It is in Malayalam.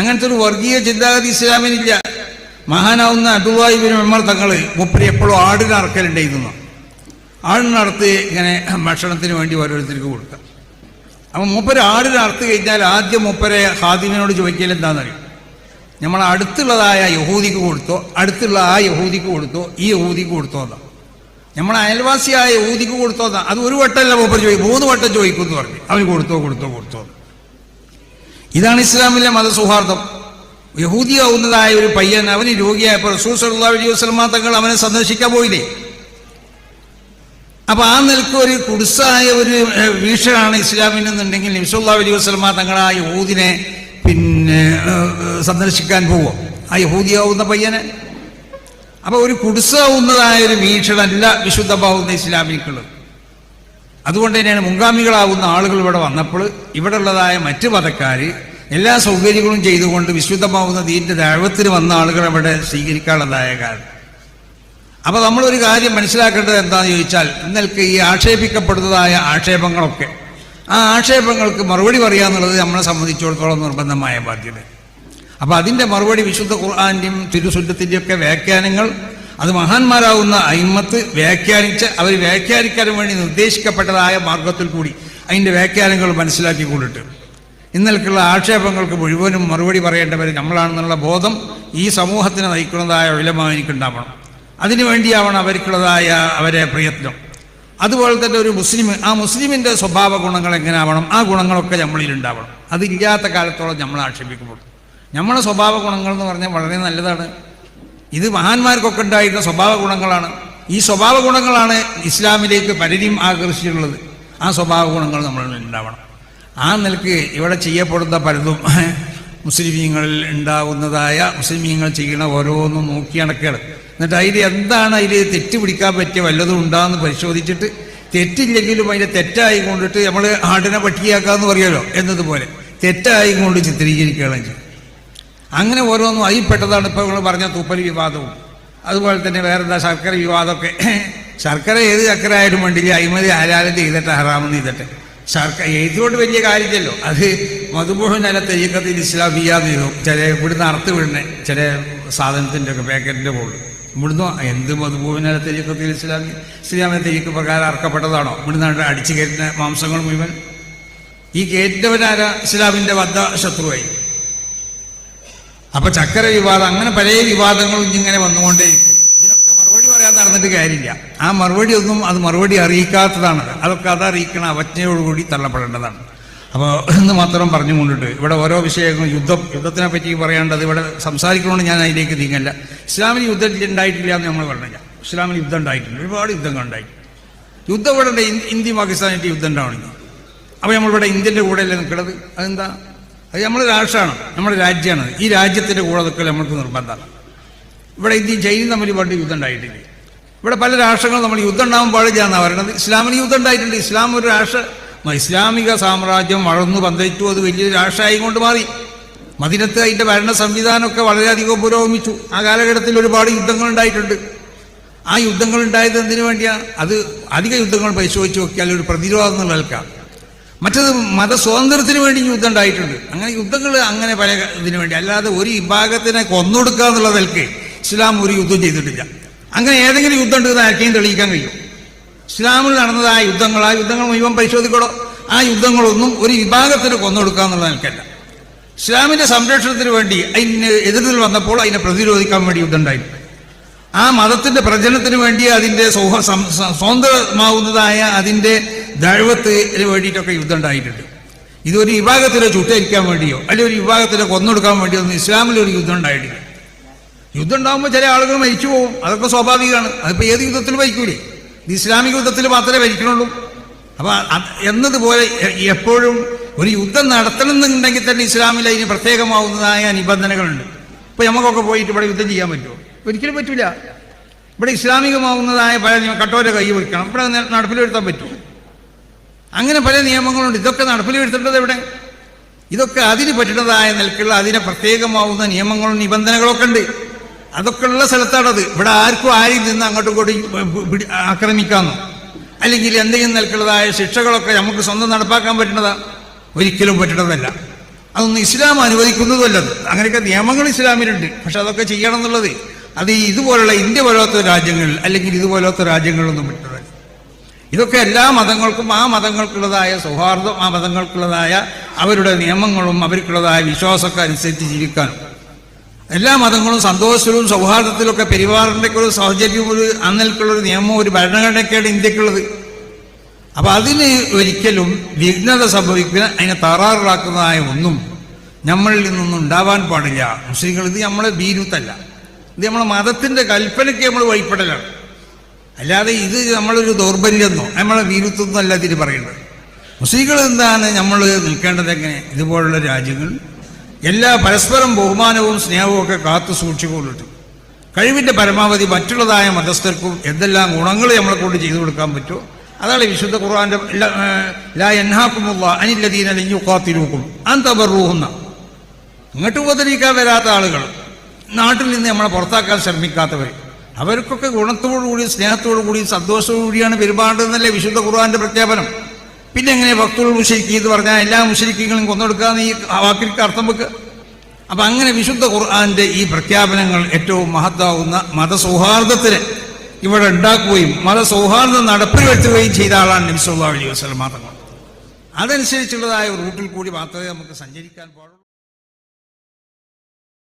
അങ്ങനത്തെ ഒരു വർഗീയ ചിന്താഗതി ഇസ്ലാമിനില്ല. മഹാനാവുന്ന അബ്ദുല്ലാഹിബിൻ വരുമ്പോൾ തങ്ങൾ മുപ്പരി എപ്പോഴും ആടിനെ അറക്കലുണ്ടായിരുന്നു നടത്തി ഇങ്ങനെ ഭക്ഷണത്തിന് വേണ്ടി ഓരോരുത്തർക്ക് കൊടുക്കാം അപ്പം മൂപ്പര് ആടിന് അറുത്ത് കഴിഞ്ഞാൽ ആദ്യം മൂപ്പരെ ഹാദിമിനോട് ചോദിക്കൽ എന്താണെന്നറിയും? നമ്മൾ അടുത്തുള്ളതായ യഹൂദിക്ക് കൊടുത്തോ അടുത്തുള്ള ആ യഹൂദിക്ക് കൊടുത്തോ ഈ യഹൂദിക്ക് കൊടുത്തോ എന്നാ. നമ്മൾ അയൽവാസിയായ യഹൂദിക്ക് കൊടുത്തോ എന്നാ. അത് ഒരു വട്ടമല്ല മൂപ്പർ ചോദിക്കും മൂന്ന് വട്ടം ചോദിക്കും എന്ന് പറഞ്ഞു. അവന് കൊടുത്തോ കൊടുത്തോ കൊടുത്തോ എന്ന്. ഇതാണ് ഇസ്ലാമിലെ മതസൗഹാർദ്ദം. യഹൂദിയാവുന്നതായ ഒരു പയ്യൻ അവന് രോഗിയായപ്പോൾ റസൂൽ സല്ലല്ലാഹു അലൈഹി തങ്ങൾ അവനെ സന്ദർശിക്കാൻ പോയില്ലേ? അപ്പൊ ആ നിലയ്ക്ക് ഒരു കുടുസായ ഒരു വീക്ഷണമാണ് ഇസ്ലാമിനെന്നുണ്ടെങ്കിൽ നിമിഷല്ലാ അലൈഹി വസ്ലമ തങ്ങൾ ആ യഹൂദിനെ പിന്നെ സന്ദർശിക്കാൻ പോവുക. ആ യഹൂദിയാവുന്ന പയ്യനെ. അപ്പൊ ഒരു കുടുസാവുന്നതായ ഒരു വീക്ഷണമല്ല വിശുദ്ധമാവുന്ന ഇസ്ലാമിക്കുള്ളത്. അതുകൊണ്ട് തന്നെയാണ് മുൻഗാമികളാവുന്ന ആളുകൾ ഇവിടെ വന്നപ്പോൾ ഇവിടെ ഉള്ളതായ മറ്റ് മതക്കാർ എല്ലാ സൗകര്യങ്ങളും ചെയ്തുകൊണ്ട് വിശുദ്ധമാവുന്ന ദീന്റെ ദൈവത്തിന് വന്ന ആളുകൾ അവിടെ സ്വീകരിക്കാനുള്ളതായ കാരണം അപ്പൊ നമ്മളൊരു കാര്യം മനസ്സിലാക്കേണ്ടത് എന്താണെന്ന് ചോദിച്ചാൽ ഇന്നൽക്ക് ഈ ആക്ഷേപിക്കപ്പെടുന്നതായ ആക്ഷേപങ്ങളൊക്കെ ആ ആക്ഷേപങ്ങൾക്ക് മറുപടി പറയാന്നുള്ളത് നമ്മളെ സംബന്ധിച്ചിടത്തോളം നിർബന്ധമായ ബാധ്യത. അപ്പൊ അതിന്റെ മറുപടി വിശുദ്ധ ഖുർആാന്റെയും തിരുസുദ്ധത്തിന്റെയും ഒക്കെ വ്യാഖ്യാനങ്ങൾ അത് മഹാന്മാരാവുന്ന അയിമത്ത് വ്യാഖ്യാനിച്ച് അവർ വ്യാഖ്യാനിക്കാൻ വേണ്ടി നിർദ്ദേശിക്കപ്പെട്ടതായ മാർഗത്തിൽ കൂടി അതിന്റെ വ്യാഖ്യാനങ്ങൾ മനസ്സിലാക്കി കൊണ്ടിട്ട് ഇന്നൽക്കുള്ള ആക്ഷേപങ്ങൾക്ക് മുഴുവനും മറുപടി പറയേണ്ടവർ നമ്മളാണെന്നുള്ള ബോധം ഈ സമൂഹത്തിന് നയിക്കുന്നതായ വിലമായി എനിക്കുണ്ടാവണം. അതിനുവേണ്ടിയാവണം അവർക്കുള്ളതായ അവരെ പ്രയത്നം. അതുപോലെ തന്നെ ഒരു മുസ്ലിം ആ മുസ്ലിമിന്റെ സ്വഭാവ ഗുണങ്ങൾ എങ്ങനെയാവണം ആ ഗുണങ്ങളൊക്കെ നമ്മളിൽ ഉണ്ടാവണം അതില്ലാത്ത കാലത്തോളം നമ്മൾ ആക്ഷേപിക്കപ്പെടും നമ്മളെ സ്വഭാവ ഗുണങ്ങൾ എന്ന് പറഞ്ഞാൽ വളരെ നല്ലതാണ്. ഇത് മഹാന്മാർക്കൊക്കെ ഉണ്ടായിരുന്ന സ്വഭാവ ഗുണങ്ങളാണ്. ഈ സ്വഭാവ ഗുണങ്ങളാണ് ഇസ്ലാമിലേക്ക് പലരെയും ആകർഷിച്ചിട്ടുള്ളത്. ആ സ്വഭാവ ഗുണങ്ങൾ നമ്മളിൽ ഉണ്ടാവണം ആ നിലയ്ക്ക് ഇവിടെ ചെയ്യപ്പെടുന്ന പലതും മുസ്ലിമീങ്ങളിൽ ഉണ്ടാവുന്നതായ മുസ്ലിമീങ്ങൾ ചെയ്യണ ഓരോന്നും നോക്കി നടക്കുകയാണ്. എന്നിട്ട് അതിൽ എന്താണ് അതിൽ തെറ്റ് പിടിക്കാൻ പറ്റിയ വല്ലതും ഉണ്ടാന്ന് പരിശോധിച്ചിട്ട് തെറ്റില്ലെങ്കിലും അതിന്റെ തെറ്റായി കൊണ്ടിട്ട് നമ്മൾ ആടിനെ പട്ടിയാക്കാമെന്ന് പറയുമല്ലോ എന്നതുപോലെ തെറ്റായി കൊണ്ട് ചിത്രീകരിക്കുകയാണ് അങ്ങനെ ഓരോന്നും അതിൽപ്പെട്ടതാണ് ഇപ്പോൾ നിങ്ങൾ പറഞ്ഞ തൂപ്പൽ വിവാദവും. അതുപോലെ തന്നെ വേറെ എന്താ ശർക്കര വിവാദമൊക്കെ? ശർക്കര ഏത് ചക്കര ആയാലും വേണ്ടില്ല. അഴിമതി ആരാലും ചെയ്തിട്ട് ഹറാമെന്ന് ചെയ്തിട്ട്. ശർക്കര എഴുതുകൊണ്ട് വലിയ കാര്യമല്ലോ അത് മധുമോഹൻ അല്ല തെയ്യക്കത്തിൽ ഇസ്ലാമിയാന്ന് ചെയ്തു ചില ഇവിടുന്ന് അറുത്ത് വിടണേ ചില സാധനത്തിന്റെ ഒക്കെ പാക്കറ്റിന്റെ മുകളിൽ. ഇവിടുന്ന് എന്ത് മധുമോഹൻ അല്ല തെയ്യക്കത്തിൽ ഇസ്ലാമി ഇസ്ലാമിനെ തെയ്യക്ക് പ്രകാരം അറക്കപ്പെട്ടതാണോ? ഇവിടുന്ന് അടിച്ചു കയറ്റുന്ന മാംസങ്ങൾ മുഴുവൻ. ഈ കയറ്റവനാര ഇസ്ലാമിന്റെ വദ്ധ ശത്രുവായി അപ്പൊ ചക്കര വിവാദം അങ്ങനെ പല വിവാദങ്ങളും ഇങ്ങനെ വന്നുകൊണ്ടേയിരിക്കും. ഇതൊക്കെ മറുപടി പറയാൻ നടന്നിട്ട് കാര്യമില്ല. ആ മറുപടി ഒന്നും അത് മറുപടി അറിയിക്കാത്തതാണ്. അതൊക്കെ അത് അറിയിക്കണ അവജ്ഞയോടുകൂടി തള്ളപ്പെടേണ്ടതാണ്. അപ്പോൾ എന്ന് മാത്രം പറഞ്ഞു കൊണ്ടിട്ട് ഇവിടെ ഓരോ വിഷയങ്ങളും യുദ്ധം യുദ്ധത്തിനെ പറ്റി പറയേണ്ടത് ഇവിടെ സംസാരിക്കണമെന്ന് ഞാൻ അതിലേക്ക് നീങ്ങല്ല. ഇസ്ലാമിന് യുദ്ധം ഉണ്ടായിട്ടില്ല എന്ന് നമ്മൾ പറഞ്ഞില്ല. ഇസ്ലാമിന് യുദ്ധം ഉണ്ടായിട്ടുണ്ട്. ഒരുപാട് യുദ്ധങ്ങൾ ഉണ്ടായി. യുദ്ധം ഇവിടെ ഇന്ത്യ പാകിസ്ഥാനായിട്ട് യുദ്ധം ഉണ്ടാവണമെങ്കിൽ അപ്പോൾ നമ്മളിവിടെ ഇന്ത്യന്റെ കൂടെയല്ലേ നിൽക്കുന്നത് അതെന്താ? അത് നമ്മുടെ രാഷ്ട്രമാണ് നമ്മുടെ രാജ്യമാണ് ഈ രാജ്യത്തിന്റെ കൂടെ നിൽക്കൽ നമ്മൾക്ക് നിർബന്ധമാണ്. ഇവിടെ ഇന്ത്യയും ചൈനയും തമ്മിൽ പണ്ട് യുദ്ധം ഉണ്ടായിട്ടില്ല? ഇവിടെ പല രാഷ്ട്രങ്ങളും നമ്മൾ യുദ്ധം ഉണ്ടാകാൻ പാടില്ല പറയുന്നത് ഇസ്ലാമിന് യുദ്ധം ഉണ്ടായിട്ടുണ്ട്. ഇസ്ലാം ഒരു രാഷ്ട്ര ഇസ്ലാമിക സാമ്രാജ്യം വളർന്നു പന്തലിച്ചു. അത് വലിയൊരു രാഷ്ട്രമായി കൊണ്ട് മാറി. മദിനത്ത് അതിന്റെ ഭരണ സംവിധാനമൊക്കെ വളരെയധികം പുരോഗമിച്ചു. ആ കാലഘട്ടത്തിൽ ഒരുപാട് യുദ്ധങ്ങൾ ഉണ്ടായിട്ടുണ്ട്. ആ യുദ്ധങ്ങൾ ഉണ്ടായത് എന്തിനു വേണ്ടിയാണ് അത് അധിക യുദ്ധങ്ങൾ പരിശോധിച്ച് നോക്കിയാൽ ഒരു പ്രതിരോധം നിലനിൽക്കാം നിൽക്കാം മറ്റത് മതസ്വാതന്ത്ര്യത്തിന് വേണ്ടി യുദ്ധം ഉണ്ടായിട്ടുണ്ട്. അങ്ങനെ യുദ്ധങ്ങൾ അങ്ങനെ പല ഇതിനു വേണ്ടി. അല്ലാതെ ഒരു വിഭാഗത്തിനെ കൊന്നൊടുക്കുക എന്നുള്ള നിലയ്ക്ക് ഇസ്ലാം ഒരു യുദ്ധം ചെയ്തിട്ടില്ല. അങ്ങനെ ഏതെങ്കിലും യുദ്ധം ഉണ്ടെന്ന് ആർക്കെയും തെളിയിക്കാൻ കഴിയും. ഇസ്ലാമിൽ നടന്നത് ആ യുദ്ധങ്ങൾ ആ യുദ്ധങ്ങൾ മുഴുവൻ പരിശോധിക്കണോ? ആ യുദ്ധങ്ങളൊന്നും ഒരു വിഭാഗത്തിന് കൊന്നൊടുക്കുക എന്നുള്ള നിലക്കല്ല ഇസ്ലാമിന്റെ സംരക്ഷണത്തിന് വേണ്ടി അതിന് എതിർത്തിൽ വന്നപ്പോൾ അതിനെ പ്രതിരോധിക്കാൻ വേണ്ടി യുദ്ധം ഉണ്ടായി ആ മതത്തിന്റെ പ്രചരണത്തിന് വേണ്ടി അതിന്റെ സൗഹ സ്വതന്ത്രമാവുന്നതായ അതിന്റെ ദഴവത്തിന് വേണ്ടിയിട്ടൊക്കെ യുദ്ധം ഉണ്ടായിട്ടുണ്ട്. ഇതൊരു വിഭാഗത്തിനെ ചുട്ടരിക്കാൻ വേണ്ടിയോ അല്ലെങ്കിൽ ഒരു വിഭാഗത്തിനെ കൊന്നൊടുക്കാൻ വേണ്ടിയോ ഒന്നും ഇസ്ലാമിൽ ഒരു യുദ്ധം ഉണ്ടായിട്ടില്ല. യുദ്ധം ഉണ്ടാകുമ്പോൾ ചില ആളുകൾ മരിച്ചു പോകും. അതൊക്കെ സ്വാഭാവികമാണ്. അതിപ്പോൾ ഏത് യുദ്ധത്തിൽ മരിക്കൂലേ? ഇത് ഇസ്ലാമിക യുദ്ധത്തിൽ മാത്രമേ മരിക്കണുള്ളൂ അപ്പോൾ എന്നതുപോലെ എപ്പോഴും ഒരു യുദ്ധം നടത്തണമെന്നുണ്ടെങ്കിൽ തന്നെ ഇസ്ലാമിൽ അതിന് പ്രത്യേകമാവുന്നതായ നിബന്ധനകളുണ്ട്. ഇപ്പോൾ നമുക്കൊക്കെ പോയിട്ട് ഇവിടെ യുദ്ധം ചെയ്യാൻ പറ്റുമോ? ഒരിക്കലും പറ്റില്ല ഇവിടെ ഇസ്ലാമികമാവുന്നതായ പല കട്ടോരെ കൈ വയ്ക്കണം ഇവിടെ നടപ്പിലെടുത്താൻ പറ്റുമോ? അങ്ങനെ പല നിയമങ്ങളുണ്ട്. ഇതൊക്കെ നടപ്പിൽ വരുത്തേണ്ടത് എവിടെ? ഇതൊക്കെ അതിന് പറ്റുന്നതായ നിലക്കുള്ള അതിനെ പ്രത്യേകമാവുന്ന നിയമങ്ങളും നിബന്ധനകളൊക്കെ ഉണ്ട്. അതൊക്കെ ഉള്ള സ്ഥലത്താണത്. ഇവിടെ ആർക്കും ആരും നിന്ന് അങ്ങോട്ടും ഇങ്ങോട്ടും ആക്രമിക്കാമെന്നോ അല്ലെങ്കിൽ എന്തെങ്കിലും നിലക്കുള്ളതായ ശിക്ഷകളൊക്കെ നമുക്ക് സ്വന്തം നടപ്പാക്കാൻ പറ്റുന്നതാ ഒരിക്കലും പറ്റുന്നതല്ല അതൊന്നും ഇസ്ലാം അനുവദിക്കുന്നതുമല്ലത് അങ്ങനെയൊക്കെ നിയമങ്ങൾ ഇസ്ലാമിലുണ്ട്. പക്ഷെ അതൊക്കെ ചെയ്യണം എന്നുള്ളത് അത് ഇതുപോലുള്ള ഇന്ത്യ പോലത്തെ രാജ്യങ്ങളിൽ അല്ലെങ്കിൽ ഇതുപോലത്തെ രാജ്യങ്ങളിലൊന്നും വിട്ടത് ഇതൊക്കെ എല്ലാ മതങ്ങൾക്കും ആ മതങ്ങൾക്കുള്ളതായ സൗഹാർദ്ദം ആ മതങ്ങൾക്കുള്ളതായ അവരുടെ നിയമങ്ങളും അവർക്കുള്ളതായ വിശ്വാസമൊക്കെ അനുസരിച്ച് ജീവിക്കാനും. എല്ലാ മതങ്ങളും സന്തോഷത്തിലും സൗഹാർദ്ദത്തിലൊക്കെ പെരുമാറിന്റെ ഒരു സാഹചര്യവും ഒരു അന്നൽക്കുള്ള ഒരു നിയമവും ഒരു ഭരണഘടനയൊക്കെയാണ് ഇന്ത്യക്കുള്ളത്. അപ്പൊ അതിന് ഒരിക്കലും വിഘ്നത സംഭവിക്കുന്ന അതിനെ തറാറാക്കുന്നതായ ഒന്നും നമ്മളിൽ നിന്നൊന്നും ഉണ്ടാവാൻ പാടില്ല. മുസ്ലിങ്ങൾ ഇത് നമ്മളെ ഭീരുത്തല്ല ഇത് നമ്മളെ മതത്തിന്റെ കൽപ്പനയ്ക്ക് നമ്മൾ വഴിപ്പെടലാണ്. അല്ലാതെ ഇത് നമ്മളൊരു ദൗർബല്യെന്നോ നമ്മളെ വീരുത്വം അല്ല തിരി പറയുന്നത് മുസ്ലിങ്ങൾ എന്താണ് നമ്മൾ നിൽക്കേണ്ടത് എങ്ങനെ? ഇതുപോലുള്ള രാജ്യങ്ങൾ. എല്ലാ പരസ്പരം ബഹുമാനവും സ്നേഹവും ഒക്കെ കാത്തു സൂക്ഷിക്കൊള്ളിട്ട് കഴിവിന്റെ പരമാവധി മറ്റുള്ളതായ മതസ്ഥർക്കും എന്തെല്ലാം ഗുണങ്ങൾ നമ്മളെ കൊണ്ട് ചെയ്തു കൊടുക്കാൻ പറ്റുമോ? അതാണ് വിശുദ്ധ ഖുർആാന്റെ ലാ എൻഹാക്കുമുള്ള അനില്ലതീന അല്ലെങ്കിൽ കാത്തിരൂക്കും അന്തബറൂഹുന്ന ഇങ്ങോട്ട് ഉപദ്രവിക്കാൻ വരാത്ത ആളുകൾ. നാട്ടിൽ നിന്ന് നമ്മളെ പുറത്താക്കാൻ ശ്രമിക്കാത്തവർ അവർക്കൊക്കെ ഗുണത്തോടുകൂടി സ്നേഹത്തോടുകൂടി സന്തോഷത്തോടുകൂടിയാണ് പെരുമാറേണ്ടതെന്നല്ലേ വിശുദ്ധ ഖുർആന്റെ പ്രഖ്യാപനം? പിന്നെ എങ്ങനെ ഭക്തുൾ മുഷരിക്കി എന്ന് പറഞ്ഞാൽ എല്ലാ മുഷരിക്കുകളും കൊന്നെടുക്കാന്ന് ഈ വാക്കിൽക്ക് അർത്ഥം വെക്കുക അപ്പൊ അങ്ങനെ വിശുദ്ധ ഖുർആാന്റെ ഈ പ്രഖ്യാപനങ്ങൾ ഏറ്റവും മഹത്താവുന്ന മതസൗഹാർദ്ദത്തിന് ഇവിടെ ഉണ്ടാക്കുകയും മതസൗഹാർദ്ദം നടപ്പിൽ വരുത്തുകയും ചെയ്ത ആളാണ് നബി സല്ലല്ലാഹു അലൈഹി വസല്ലം മാത്രങ്ങൾ അതനുസരിച്ചുള്ളതായ റൂട്ടിൽ കൂടി മാത്രമേ നമുക്ക് സഞ്ചരിക്കാൻ പാടുള്ളൂ.